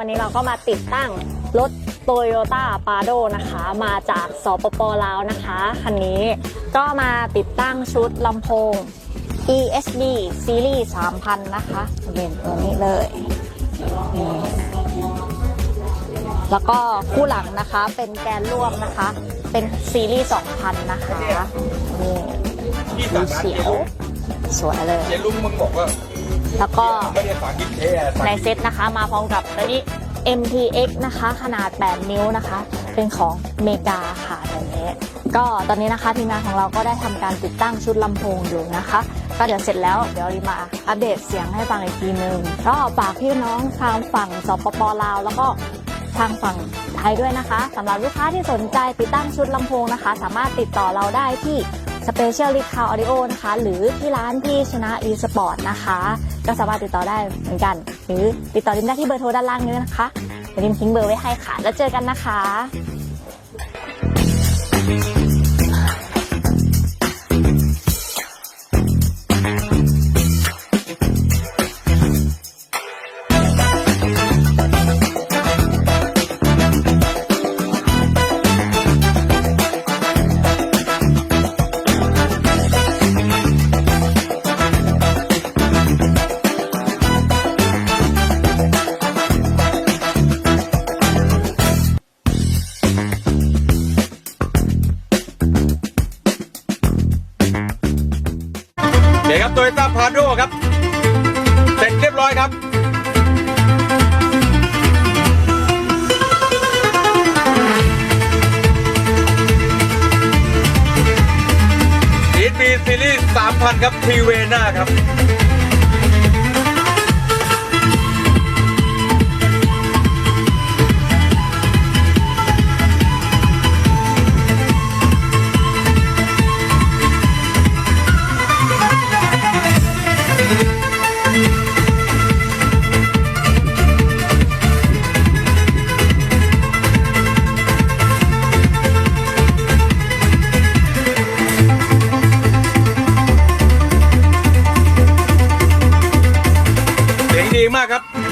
วันนี้เราก็มาติดตั้งรถ Toyota p a r d o นะคะ มาจากสปปลาวนะคะคันนี้ก็มาติดตั้งชุดลำโพง ESD Series 3000 นะคะเป็นตัวนี้เลยนี่แล้วก็คู่หลังนะคะเป็นแกนร่วมนะคะ เป็นซีรีส์2000 นะคะนี่สีเขียว สวยเลยเจลุงมึงบอกว่า แล้วก็ในเซตนะคะ มาพร้อมกับตัวนี้ MTX นะคะ ขนาด 8 นิ้วนะคะ เป็นของเมกาค่ะตัวนี้ก็ตอนนี้นะคะทีมงานของเราก็ได้ทำการติดตั้งชุดลำโพงอยู่นะคะ ก็เดี๋ยวเสร็จแล้วเดี๋ยวรีมาอัปเดตเสียงให้ฟังอีกทีนึงก็ฝากพี่น้องทางฝั่งสปปลาว แล้วก็ทางฝั่งไทยด้วยนะคะสำหรับลูกค้าที่สนใจติดตั้งชุดลำโพงนะคะ สามารถติดต่อเราได้ที่ Special l i t c o w Audio นะคะ หรือที่ร้านพี่ชนะ e-sport นะคะ ก็สามารถติดต่อได้เหมือนกัน หรือติดต่อดิมได้ที่เบอร์โทรด้านล่างนี้นะคะเดี๋ยวดิมทิ้งเบอร์ไว้ให้ค่ะ แล้วเจอกันนะคะ เดี๋ยวครับโตโยต้าพาโดครับ เสร็จเรียบร้อยครับอีทบีซีรีส์3,000 ครับทีเวน่าครับ ดีมากครับ